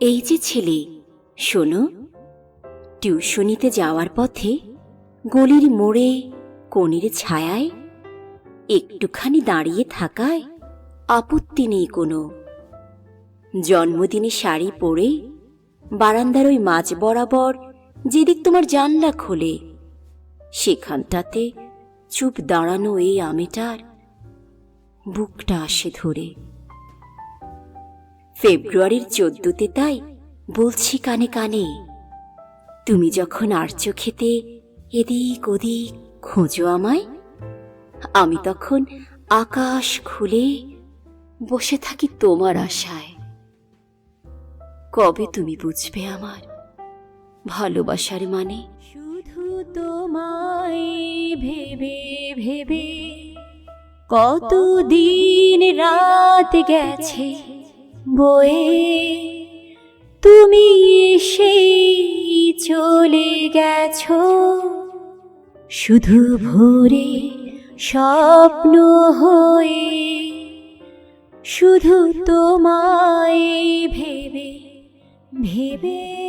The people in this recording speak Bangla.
এই যে ছেলে, শোনো। টিউশনিতে যাওয়ার পথে গলির মোড়ে কনির ছায়ায়, একটুখানি দাঁড়িয়ে থাকায় আপত্তি নেই কোনো। জন্মদিনে শাড়ি পরে বারান্দার ওই মাঝ বরাবর যেদিক তোমার জানলা খোলে, সেখানটাতে চুপ দাঁড়ানো এই আমেটার বুকটা আসে ধরে। ফেব্রুয়ারির চোদ্দতে তাই বলছি কানে কানে, তুমি যখন আর চোখেতে এদিক ওদিক খোঁজো আমায়, আমি তখন আকাশ খুলে বসে থাকি তোমার আশায়। কবে তুমি বুঝবে আমার ভালোবাসার মানে? শুধু তোমায় ভেবে ভেবে কত দিন রাত গেছে? বয়ে তুমি এসে চলে গেছো। শুধু ভোরে স্বপ্ন হয়ে শুধু তোমায় ভেবে ভেবে